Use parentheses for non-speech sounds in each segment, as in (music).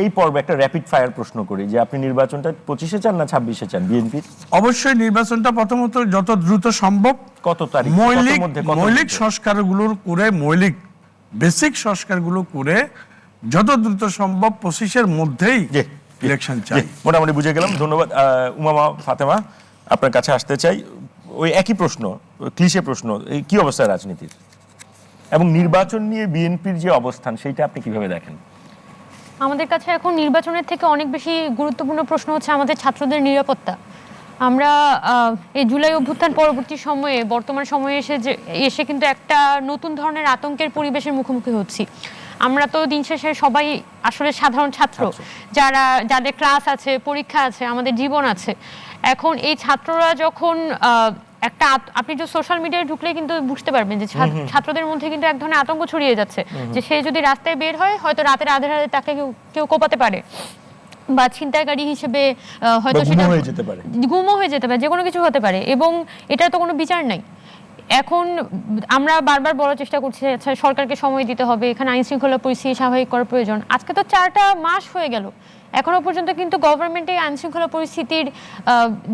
এই পর্বে একটা র্যাপিড ফায়ার প্রশ্ন করি যে আপনি নির্বাচনটা পঁচিশে চান না ছাব্বিশে চান? বিএনপির অবশ্যই নির্বাচনটা প্রথমত যত দ্রুত সম্ভব কত তারিখ মৌলিক মৌলিক? সংস্কারগুলোর করে মৌলিক বেসিক সংস্কারগুলো করে যত দ্রুত সম্ভব পঁচিশের মধ্যেই ইলেকশন চাই। মোটামুটি বুঝে গেলাম। ধন্যবাদ। উমামা ফাতেমা আপনার কাছে আসতে চাই। ওই একই প্রশ্ন ক্লিশে প্রশ্ন এই কি অবস্থা রাজনীতির? এবং নির্বাচন নিয়ে বিএনপির যে অবস্থান সেইটা আপনি কীভাবে দেখেন? আমাদের কাছে এখন নির্বাচনের থেকে অনেক বেশি গুরুত্বপূর্ণ প্রশ্ন হচ্ছে আমাদের ছাত্রদের নিরাপত্তা। আমরা এই জুলাই অভ্যুত্থান পরবর্তী সময়ে বর্তমান সময়ে এসে যে এসে কিন্তু একটা নতুন ধরনের আতঙ্কের পরিবেশের মুখোমুখি হচ্ছি। আমরা তো দিন শেষে সবাই আসলে সাধারণ ছাত্র যারা যাদের ক্লাস আছে পরীক্ষা আছে আমাদের জীবন আছে। এখন এই ছাত্ররা যখন একটা আপনি যে সোশ্যাল মিডিয়ায় ঢুকলে কিন্তু বুঝতে পারবেন যে ছাত্রদের মধ্যে কিন্তু এক ধরনের আতঙ্ক ছড়িয়ে যাচ্ছে যে সে যদি রাস্তায় বের হয় হয়তো রাতের আধের রাতে তাকে কেউ কোপাতে পারে। বা ছিনতাইকারী হিসেবে হয়তো সেটা হয়ে যেতে পারে। গুমও হয়ে যেতে পারে যে কোনো কিছু হতে পারে। এবং এটার তো কোনো বিচার নাই। এখন আমরা বারবার বলার চেষ্টা করছি আচ্ছা সরকারকে সময় দিতে হবে এখানে আইন শৃঙ্খলা পরিস্থিতি স্বাভাবিক করার প্রয়োজন। আজকে তো চারটা মাস হয়ে গেল। এখনও পর্যন্ত কিন্তু গভর্নমেন্টে আইন শৃঙ্খলা পরিস্থিতির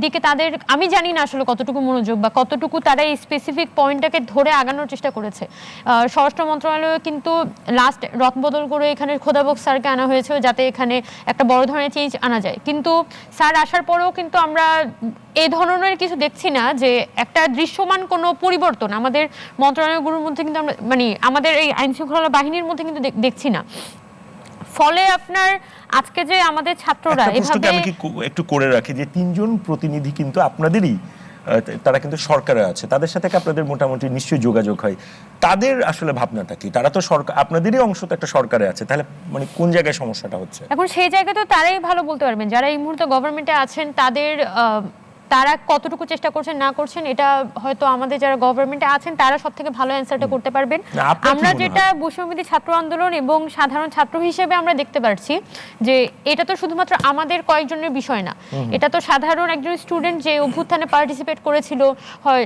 দিকে তাদের, আমি জানি না আসলে কতটুকু মনোযোগ বা কতটুকু তারা এই স্পেসিফিক পয়েন্টটাকে ধরে আগানোর চেষ্টা করেছে। স্বরাষ্ট্র মন্ত্রণালয় কিন্তু লাস্ট রদবদল করে এখানে খোদাবক স্যারকে আনা হয়েছে যাতে এখানে একটা বড় ধরনের চেঞ্জ আনা যায়। কিন্তু স্যার আসার পরেও কিন্তু আমরা এই ধরনের কিছু দেখছি না যে একটা দৃশ্যমান কোনো পরিবর্তন আমাদের মন্ত্রণালয়গুলোর মধ্যে কিন্তু আমরা মানে আমাদের এই আইন শৃঙ্খলা বাহিনীর মধ্যে কিন্তু দেখ- দেখছি না। ফলে আপনার আজকে যে আমাদের ছাত্ররা এভাবে আমি কি একটু করে রাখি যে তিনজন প্রতিনিধি কিন্তু আপনাদেরই তারা কিন্তু সরকারে আছে তাদের সাথে কি আপনাদের মোটামুটি নিশ্চয়ই যোগাযোগ হয়? তাদের আসলে ভাবনাটা কি? তারা তো সরকার আপনাদেরই অংশ তো একটা সরকারে আছে তাহলে মানে কোন জায়গায় সমস্যাটা হচ্ছে? এখন সেই জায়গায় তো তারাই ভালো বলতে পারবেন যারা এই মুহূর্তে গভর্নমেন্টে আছেন তাদের তারা কতটুকু চেষ্টা করছেন না করছেন এটা হয়তো আমাদের যারা গভর্নমেন্টে আছেন তারা সব থেকে ভালো অ্যান্সারটা করতে পারবেন। আমরা যেটা বৈষম্যবিধি ছাত্র আন্দোলন এবং সাধারণ ছাত্র হিসেবে আমরা দেখতে পারছি যে এটা তো শুধুমাত্র আমাদের কয়েকজনের বিষয় না। এটা তো সাধারণ একজন স্টুডেন্ট যে অভ্যুত্থানে পার্টিসিপেট করেছিল হয়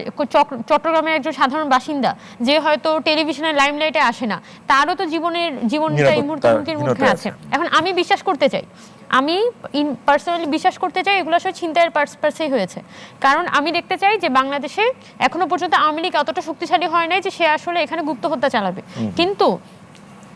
চট্টগ্রামের একজন সাধারণ বাসিন্দা যে হয়তো টেলিভিশনের লাইমলাইটে আসে না তারও তো জীবনের জীবনটা এই মুহূর্তে হুমকির মধ্যে আছে। এখন আমি বিশ্বাস করতে চাই আমি ইন পার্সোনালি বিশ্বাস করতে চাই এগুলো আসলে ছিনতাইয়ের পার্সেই হয়েছে। কারণ আমি দেখতে চাই যে বাংলাদেশে এখনও পর্যন্ত আওয়ামী লীগ এতটা শক্তিশালী হয় নাই যে সে আসলে এখানে গুপ্ত হত্যা চালাবে। কিন্তু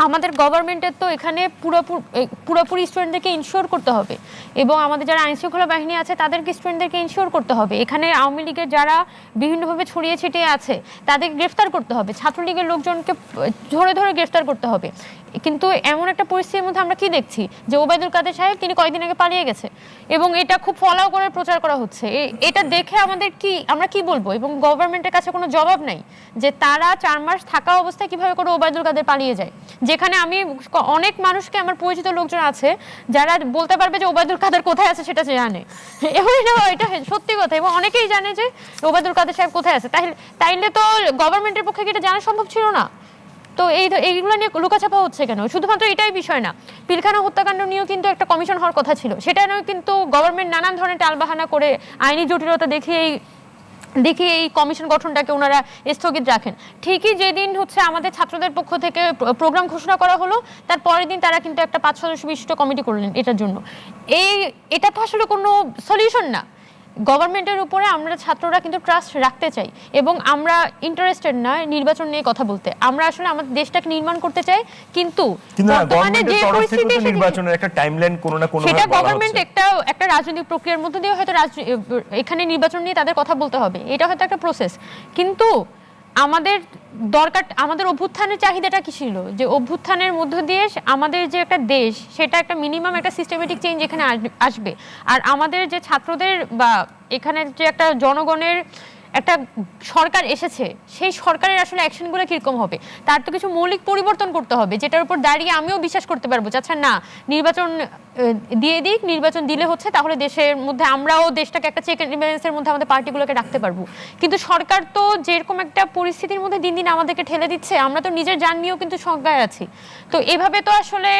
আমাদের গভর্নমেন্টের তো এখানে পুরোপুরি পুরোপুরি স্টুডেন্টদেরকে ইনশিওর করতে হবে। এবং আমাদের যারা আইন শৃঙ্খলা বাহিনী আছে তাদেরকে স্টুডেন্টদেরকে ইনশিওর করতে হবে। এখানে আওয়ামী লীগের যারা বিভিন্নভাবে ছড়িয়ে ছিটিয়ে আছে তাদেরকে গ্রেফতার করতে হবে। ছাত্রলীগের লোকজনকে ধরে ধরে গ্রেফতার করতে হবে। কিন্তু এমন একটা পরিস্থিতির মধ্যে আমরা কি দেখছি? যে ওবায়দুল কাদের সাহেব তিনি কয়েকদিন আগে পালিয়ে গেছে এবং এটা খুব ফলাও করে প্রচার করা হচ্ছে। এটা দেখে আমাদের কি, আমরা কি বলব? এবং গভর্নমেন্টের কাছে কোনো জবাব নাই যে তারা চার মাস থাকা অবস্থায় কীভাবে করে ওবায়দুল কাদের পালিয়ে যায়। যেখানে আমি অনেক মানুষকে আমার পরিচিত লোকজন আছে যারা বলতে পারবে যে ওবায়দুল কাদের কোথায় আছে সেটা জানে। (laughs) এবং এটা সত্যি কথা। এবং অনেকেই জানে যে ওবায়দুল কাদের সাহেব কোথায় আছে। তাইলে তাইলে তো গভর্নমেন্টের পক্ষে কি এটা জানা সম্ভব ছিল না? তো এই এইগুলো নিয়ে লুকাছাপা হচ্ছে কেন? শুধুমাত্র এটাই বিষয় না। পিলখানা হত্যাকাণ্ড নিয়েও কিন্তু একটা কমিশন হওয়ার কথা ছিল। সেটা নিয়েও কিন্তু গভর্নমেন্ট নানান ধরনের টালবাহানা করে আইনি জটিলতা দেখিয়ে এই দেখি এই কমিশন গঠনটাকে ওনারা স্থগিত রাখেন। ঠিকই যেদিন হচ্ছে আমাদের ছাত্রদের পক্ষ থেকে প্রোগ্রাম ঘোষণা করা হলো, তার পরের দিন তারা কিন্তু একটা পাঁচ সদস্য বিশিষ্ট কমিটি করলেন এটার জন্য। এই এটা তো আসলে কোনো সলিউশন না। গভর্নমেন্টের উপরে আমরা ছাত্ররা কিন্তু ট্রাস্ট রাখতে চাই এবং আমরা ইন্টারেস্টেড নয় নির্বাচন নিয়ে কথা বলতে। আমরা আসলে আমাদের দেশটাকে নির্মাণ করতে চাই কিন্তু কিন্তু বর্তমানে যে পরিস্থিতি নির্বাচনের একটা টাইমলাইন কোনো না কোনো সেটা গভর্নমেন্ট একটা একটা রাজনৈতিক প্রক্রিয়ার মধ্যে দিয়ে হয়তো এখানে নির্বাচন নিয়ে তাদের কথা বলতে হবে। এটা হয়তো একটা প্রসেস কিন্তু আমাদের দরকার, আমাদের অভ্যুত্থানের চাহিদাটা কি ছিল? যে অভ্যুত্থানের মধ্য দিয়ে আমাদের যে একটা দেশ, সেটা একটা মিনিমাম একটা সিস্টেমেটিক চেঞ্জ এখানে আসবে। আর আমাদের যে ছাত্রদের বা এখানে যে একটা জনগণের একটা সরকার এসেছে, সেই সরকারের আসলে অ্যাকশনগুলো কীরকম হবে? তার তো কিছু মৌলিক পরিবর্তন করতে হবে, যেটার উপর দাঁড়িয়ে আমিও বিশ্বাস করতে পারব আচ্ছা না, নির্বাচন দিয়ে দিক, নির্বাচন দিলে হচ্ছে, তাহলে দেশের মধ্যে আমরাও দেশটাকে একটা চেক অ্যান্ড ব্যালেন্সের মধ্যে আমাদের পার্টিগুলোকে রাখতে পারব। কিন্তু সরকার তো যেরকম একটা পরিস্থিতির মধ্যে দিন দিন আমাদেরকে ঠেলে দিচ্ছে, আমরা তো নিজের জান নিয়েও কিন্তু সংজ্ঞায় আছি। তো এভাবে তো আসলে,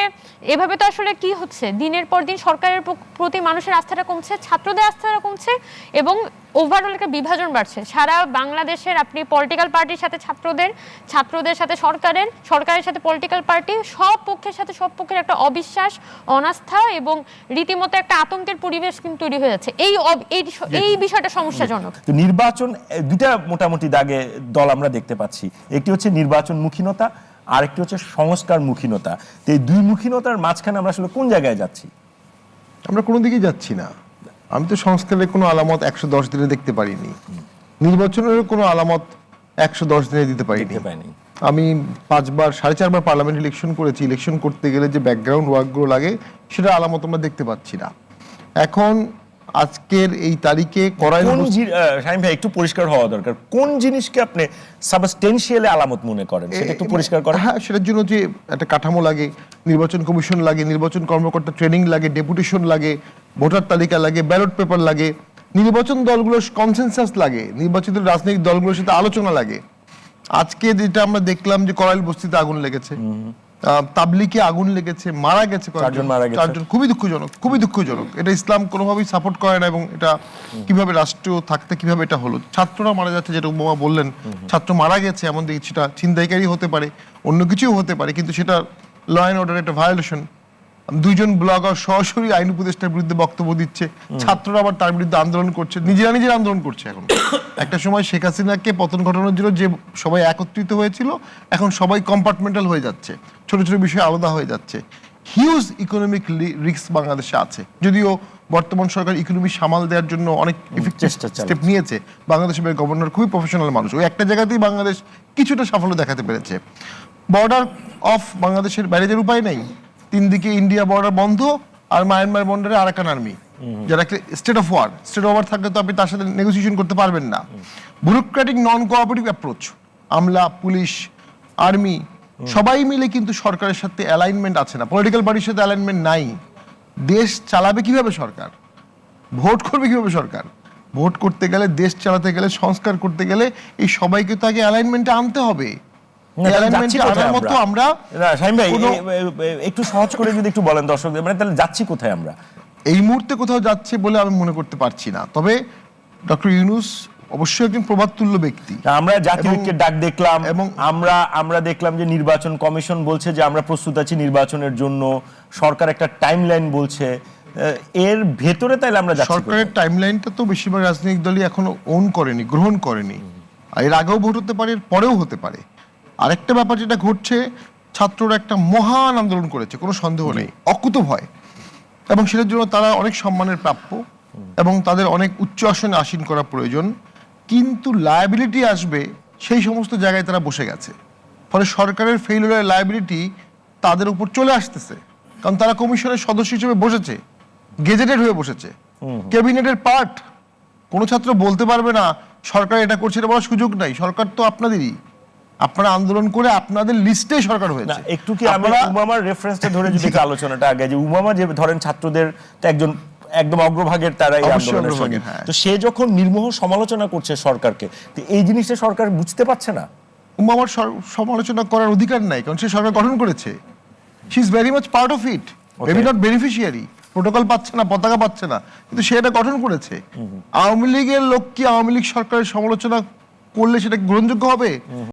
এভাবে তো আসলে কি হচ্ছে? দিনের পর দিন সরকারের প্রতি মানুষের আস্থাটা কমছে, ছাত্রদের আস্থাটা কমছে, এবং ওভারঅল একটা বিভাজন বাড়ছে। সারা বাংলাদেশের আপনি পলিটিক্যাল পার্টির সাথে ছাত্রদের ছাত্রদের সাথে সরকারের সরকারের সাথে পলিটিক্যাল পার্টি সব পক্ষের সাথে সব পক্ষের একটা অবিশ্বাস, অনাস্থা এবং রীতিমতো একটা আতঙ্কের পরিবেশ কিন্তু তৈরি হয়ে যাচ্ছে। এই এই এই বিষয়টা সমস্যাজনক। তো নির্বাচন দুটা মোটামুটি দাগে দল আমরা দেখতে পাচ্ছি। একটি হচ্ছে নির্বাচন মুখীনতা আর একটি হচ্ছে সংস্কার মুখীনতা তো এই দুই মুখীনতার মাঝখানে আমরা আসলে কোন জায়গায় যাচ্ছি? আমরা কোনো দিকেই যাচ্ছি না। আমি তো সংস্কারের কোনো আলামত একশো দশ দিনে দেখতে পারিনি। নির্বাচনের কোনো আলামত একশো দশ দিনে দিতে পারিনি। আমি পাঁচবার সাড়ে চারবার পার্লামেন্ট ইলেকশন করেছি। ইলেকশন করতে গেলে যে ব্যাকগ্রাউন্ড ওয়ার্কগুলো লাগে সেটা আলামত আমরা দেখতে পাচ্ছি না। এখন আজকের এই তারিখে করাই জি- ভাই একটু পরিষ্কার হওয়া দরকার। কোন জিনিসকে আপনি সাবস্টেন্সিয়ালি আলামত মনে করেন? সেটা একটু পরিষ্কার করেন। হ্যাঁ সেটার জন্য যে একটা কাঠামো লাগে নির্বাচন কমিশন লাগে নির্বাচন কর্মকর্তা ট্রেনিং লাগে ডেপুটেশন লাগে ভোটার তালিকা লাগে ব্যালট পেপার লাগে নির্বাচন দলগুলোর কনসেনসাস লাগে নির্বাচিত রাজনৈতিক দলগুলোর সাথে আলোচনা লাগে। আজকে যেটা আমরা দেখলাম যে করাইল বস্তিতে আগুন লেগেছে। তাবলিকে আগুন লেগেছে মারা গেছে চারজন মারা গেছে। চারজন। খুবই দুঃখজনক খুবই দুঃখজনক। এটা ইসলাম কোনোভাবেই সাপোর্ট করে না এবং এটা কীভাবে রাষ্ট্র থাকতে কীভাবে এটা হলো? ছাত্ররা মারা যাচ্ছে যেটা উপমা বললেন। ছাত্র মারা গেছে এমন দেখি সেটা ছিনতাইকারী হতে পারে অন্য কিছুও হতে পারে কিন্তু সেটা ল অ্যান্ড অর্ডার একটা ভায়োলেশন দুইজন ব্লগার সরাসরি আইন উপদেষ্টার বিরুদ্ধে বক্তব্য দিচ্ছে। ছাত্ররা আবার তার বিরুদ্ধে আন্দোলন করছে। নিজেরা নিজের আন্দোলন করছে এখন। (coughs) একটা সময় শেখ হাসিনাকে পতন ঘটানোর জন্য যে সবাই একত্রিত হয়েছিল এখন সবাই কম্পার্টমেন্টাল হয়ে যাচ্ছে। ছোট ছোট বিষয় আলাদা হয়ে যাচ্ছে। হিউজ ইকোনমিক রিস্ক বাংলাদেশে আছে। যদিও বর্তমান সরকার ইকোনমি সামাল দেওয়ার জন্য অনেক চেষ্টা স্টেপ নিয়েছে। বাংলাদেশের গভর্নর খুবই প্রফেশনাল মানুষ। ওই একটা জায়গাতেই বাংলাদেশ কিছুটা সাফল্য দেখাতে পেরেছে। বর্ডার অফ বাংলাদেশের বাইরে উপায় নেই। তিন দিকে ইন্ডিয়া বর্ডার বন্ধ আর মায়ানমার বর্ডারে আরাকান আর্মি যারা state of war state of war থাকলে তো আপনি তার সাথে নেগোসিয়েশন করতে পারবেন না। ব্যুরোক্রেটিক নন কোঅপারেটিভ অ্যাপ্রোচ আমলা পুলিশ আর্মি সবাই মিলে কিন্তু সরকারের সাথে অ্যালাইনমেন্ট আছে না। পলিটিক্যাল পার্টির সাথে অ্যালাইনমেন্ট নাই। দেশ চালাবে কীভাবে সরকার? ভোট করবে কীভাবে সরকার? ভোট করতে গেলে দেশ চালাতে গেলে সংস্কার করতে গেলে এই সবাইকে তো আগে অ্যালাইনমেন্টে আনতে হবে। তাহলে আমরা? ভাই একটু সহজ করে যদি একটু বলেন দর্শকদের মানে তাহলে যাচ্ছি কোথায় আমরা? এই মুহূর্তে কোথাও যাচ্ছে বলে আমি মনে করতে পারছি না। তবে ডক্টর ইউনুস অবশ্যই একজন প্রবাদতুল্য ব্যক্তি। আমরা জাতীয় ঐক্যের ডাক দেখলাম। এবং আমরা আমরা দেখলাম যে নির্বাচন কমিশন বলছে যে আমরা প্রস্তুত আছি নির্বাচনের জন্য। সরকার একটা টাইমলাইন বলছে। এর ভেতরে তাইলে আমরা সরকারের টাইমলাইনটা তো বেশিরভাগ রাজনৈতিক দলই এখনও ওন করেনি গ্রহণ করেনি। এর আগেও ভোট হতে পারে এর পরেও হতে পারে। আরেকটা ব্যাপার যেটা ঘটছে ছাত্ররা একটা মহান আন্দোলন করেছে কোনো সন্দেহ নেই অকুত ভয় এবং সেটার জন্য তারা অনেক সম্মানের প্রাপ্য এবং তাদের অনেক উচ্চ আসনে আসীন করা প্রয়োজন। কিন্তু লায়াবিলিটি আসবে সেই সমস্ত জায়গায় তারা বসে গেছে। ফলে সরকারের ফেইলিউরের লায়াবিলিটি তাদের উপর চলে আসতেছে। কারণ তারা কমিশনের সদস্য হিসেবে বসেছে গেজেটেড হয়ে বসেছে। ক্যাবিনেটের পার্ট কোনো ছাত্র বলতে পারবে না সরকার এটা করছে এটা বলার সুযোগ নাই। সরকার তো আপনাদেরই। আপনারা আন্দোলন করে আপনাদের লিস্টে সরকার হয়েছে। একটু কি আমরা উমামার রেফারেন্সটা ধরে যদি আলোচনাটা আগে যে উমামা যে ধরেন ছাত্রদের তো একজন একদম অগ্রভাগের তারা এই আন্দোলনের সঙ্গে। হ্যাঁ। তো সে যখন নির্মোহ সমালোচনা করছে সরকারকে তো এই জিনিসটা সরকার বুঝতে পারছে না? আমার সমালোচনা করার অধিকার নাই কারণ সে সরকার গঠন করেছে। She is very much part of it maybe not beneficiary protocol পাচ্ছে না পতাকা পাচ্ছে না কিন্তু সে এটা গঠন করেছে। আওয়ামী লীগের লোক কি আওয়ামী লীগ সরকারের সমালোচনা করলে সেটা গ্রহণযোগ্য হবে?